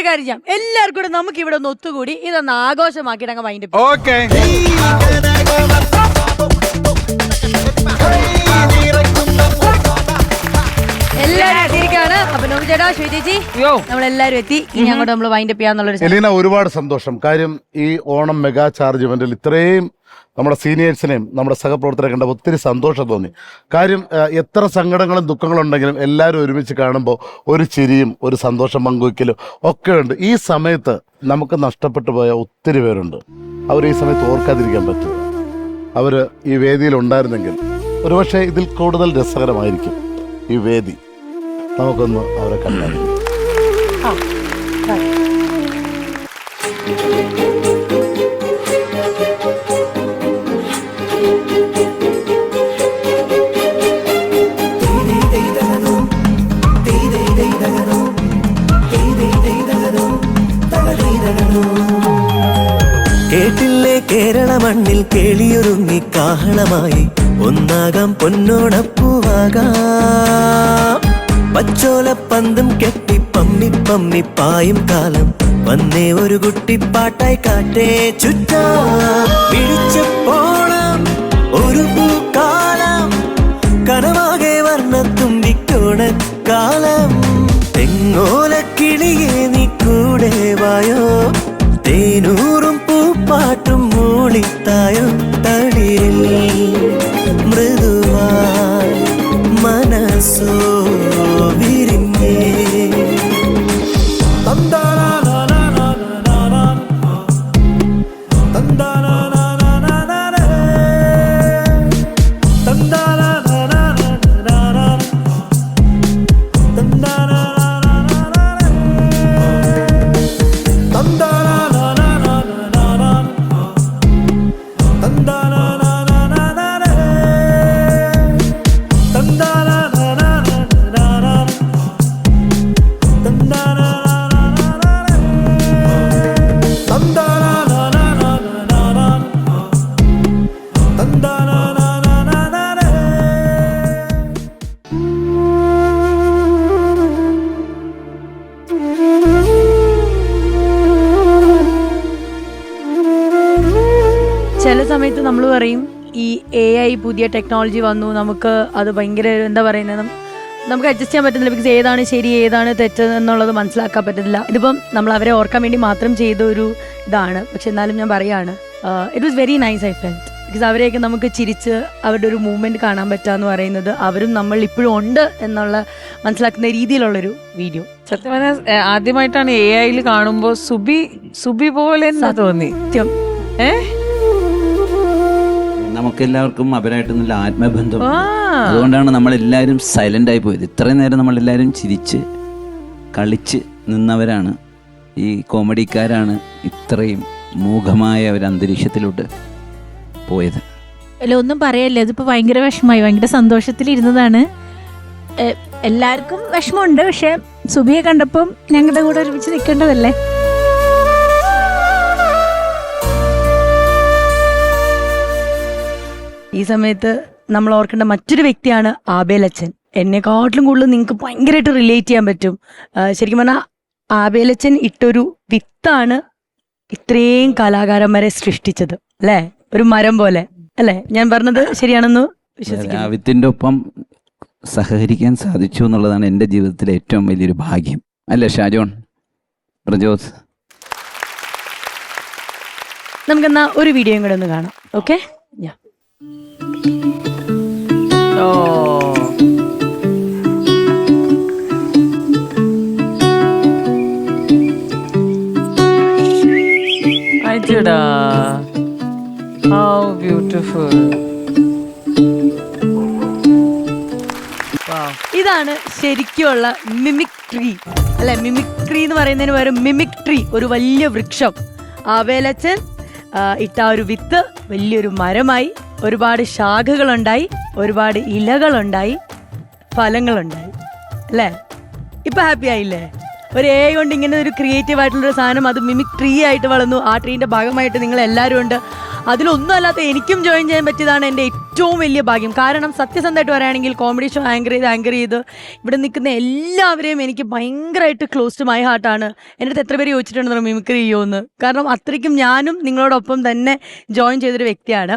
നമുക്കൊരു കാര്യം ചെയ്യാം. എല്ലാവർക്കും കൂടെ നമുക്ക് ഇവിടെ ഒന്ന് ഒത്തുകൂടി. ഇതൊന്ന് ആഘോഷമാക്കിയിട്ട് അങ്ങ് വൈൻഡ് ഓക്കെ ചേച്ചി. യോ. നമ്മളെല്ലാരും എത്തി. ഇനി അങ്ങോട്ട് നമ്മൾ വൈൻഡ് അപ്പ് ചെയ്യാന്നുള്ളൊരു എലീന ഒരുപാട് സന്തോഷം. കാര്യം ഈ ഓണം മെഗാ ചാർജ് ഇവന്റിൽ ഇത്രയും നമ്മുടെ സീനിയേഴ്സിനെയും നമ്മുടെ സഹപ്രവർത്തകരെ കണ്ടപ്പോൾ ഒത്തിരി സന്തോഷം തോന്നി. കാര്യം എത്ര സങ്കടങ്ങളും ദുഃഖങ്ങളും ഉണ്ടെങ്കിലും എല്ലാവരും ഒരുമിച്ച് കാണുമ്പോൾ ഒരു ചിരിയും ഒരു സന്തോഷം പങ്കുവയ്ക്കലും ഒക്കെ ഉണ്ട്. ഈ സമയത്ത് നമുക്ക് നഷ്ടപ്പെട്ടു പോയ ഒത്തിരി പേരുണ്ട്. അവർ ഈ സമയത്ത് ഓർക്കാതിരിക്കാൻ പറ്റും അവർ ഈ വേദിയിൽ ഉണ്ടായിരുന്നെങ്കിൽ ഒരുപക്ഷെ ഇതിൽ കൂടുതൽ രസകരമായിരിക്കും ഈ വേദി. നമുക്കൊന്ന് അവരെ കണ്ടാൽ കേരള മണ്ണിൽ കേളിയൊരുങ്ങി കാഹളമായി. ഒന്നാകാം പൊന്നോണപ്പൂവാകാം പച്ചോലപ്പന്തും കെട്ടി പമ്മി പമ്മി പായും കാലം. വന്നേ ഒരു കുട്ടിപ്പാട്ടായി കാറ്റേ ചുറ്റാ. പിടിച്ചപ്പോണം ഒരു പൂക്കാലം. കനവാകെ തെങ്ങോല കിളിയെ നീ കൂടെ വായോ. തേനൂറും പൂപ്പാട്ടും മൂളിത്തായോ. Santana. ചില സമയത്ത് നമ്മൾ പറയും ഈ എ ഐ പുതിയ ടെക്നോളജി വന്നു നമുക്ക് അത് ഭയങ്കര എന്താ പറയുന്നത് നമുക്ക് അഡ്ജസ്റ്റ് ചെയ്യാൻ പറ്റുന്നില്ല ബിക്കോസ് ഏതാണ് ശരി ഏതാണ് തെറ്റ് എന്നുള്ളത് മനസ്സിലാക്കാൻ പറ്റുന്നില്ല. ഇതിപ്പം നമ്മൾ അവരെ ഓർക്കാൻ വേണ്ടി മാത്രം ചെയ്ത ഒരു ഇതാണ്. പക്ഷെ എന്നാലും ഞാൻ പറയാണ് it was very nice I felt because അവരെയൊക്കെ നമുക്ക് ചിരിച്ച് അവരുടെ ഒരു മൂവ്മെന്റ് കാണാൻ പറ്റുക എന്ന് പറയുന്നത് അവരും നമ്മൾ ഇപ്പോഴും ഉണ്ട് എന്നുള്ള മനസ്സിലാക്കുന്ന രീതിയിലുള്ളൊരു വീഡിയോ സത്യം പറഞ്ഞാൽ ആദ്യമായിട്ടാണ് എ ഐയിൽ കാണുമ്പോൾ സുബി സുബി പോലെ തോന്നി. സത്യം. ഏ? നമുക്കെല്ലാവർക്കും അവരായിട്ട് നല്ല ആത്മബന്ധം അതുകൊണ്ടാണ് നമ്മളെല്ലാവരും സൈലന്റ് ആയി പോയത്. ഇത്രയും നേരം നമ്മളെല്ലാവരും ചിരിച്ച് കളിച്ച് നിന്നവരാണ്. ഈ കോമഡിക്കാരാണ് ഇത്രയും മൂഖമായ ഒരു അന്തരീക്ഷത്തിലോട്ട് പോയത്. അല്ല ഒന്നും പറയല്ലേ അതിപ്പോ ഭയങ്കര വിഷമായി ഭയങ്കര സന്തോഷത്തിലിരുന്നതാണ്. ഇരുന്നതാണ് എല്ലാവർക്കും വിഷമമുണ്ട് പക്ഷെ സുബിയെ കണ്ടപ്പം ഞങ്ങളുടെ കൂടെ ഒരുമിച്ച് നിൽക്കേണ്ടതല്ലേ? ഈ സമയത്ത് നമ്മൾ ഓർക്കേണ്ട മറ്റൊരു വ്യക്തിയാണ് ആബേലച്ചൻ എന്നെക്കാട്ടിലും കൂടുതൽ നിങ്ങൾക്ക് ഭയങ്കരമായിട്ട് റിലേറ്റ് ചെയ്യാൻ പറ്റും. ശരിക്കും പറഞ്ഞാൽ ആബേലച്ചൻ ഇട്ടൊരു വിത്താണ് ഇത്രയും കലാകാരന്മാരെ സൃഷ്ടിച്ചത്. അല്ലേ? ഒരു മരം പോലെ. അല്ലേ? ഞാൻ പറഞ്ഞത് ശരിയാണെന്ന് ആ വിശ്വസിക്കുന്നു വിത്തിന്റെ ഒപ്പം സഹകരിക്കാൻ സാധിച്ചു എന്നുള്ളതാണ് എന്റെ ജീവിതത്തിലെ ഏറ്റവും വലിയൊരു ഭാഗ്യം. അല്ലേ ഷാജോൺ? പ്രജോസ് നമുക്കെന്നാ ഒരു വീഡിയോയും കൂടെ ഒന്ന് കാണാം. ഓക്കെ ഓ അയ്യടാ ഹൗ ബ്യൂട്ടിഫുൾ ഇതാണ് ശരിക്കുള്ള മിമിക്ട്രി അല്ലെ മിമിക്ട്രി എന്ന് പറയുന്നതിന് പകരം മിമിക്ട്രി ഒരു വലിയ വൃക്ഷം. ആവേലച്ചൻ ഇട്ട ഒരു വിത്ത് വലിയൊരു മരമായി ഒരുപാട് ശാഖകളുണ്ടായി ഒരുപാട് ഇലകളുണ്ടായി ഫലങ്ങളുണ്ടായി. അല്ലേ? ഇപ്പൊ ഹാപ്പി ആയില്ലേ? ഒരു എ കൊണ്ട് ഇങ്ങനെ ഒരു ക്രിയേറ്റീവ് ആയിട്ടുള്ളൊരു സാധനം അത് മിമിക് ട്രീ ആയിട്ട് വളർന്നു. ആ ട്രീന്റെ ഭാഗമായിട്ട് നിങ്ങൾ എല്ലാവരും ഉണ്ട്. അതിലൊന്നും അല്ലാത്ത എനിക്കും ജോയിൻ ചെയ്യാൻ പറ്റിയതാണ് എന്റെ ഏറ്റവും വലിയ ഭാഗ്യം. കാരണം സത്യസന്ധമായിട്ട് പറയുകയാണെങ്കിൽ കോമഡി ഷോ ആങ്കർ ചെയ്ത് ആങ്കർ ചെയ്ത് ഇവിടെ നിൽക്കുന്ന എല്ലാവരെയും എനിക്ക് ഭയങ്കരമായിട്ട് ക്ലോസ് ടു മൈ ഹാർട്ടാണ് എന്റെ അടുത്ത് എത്ര പേര് ചോദിച്ചിട്ടുണ്ടോ മിമിക്രി ചെയ്യുമെന്ന് കാരണം അത്രയ്ക്കും ഞാനും നിങ്ങളോടൊപ്പം തന്നെ ജോയിൻ ചെയ്തൊരു വ്യക്തിയാണ്.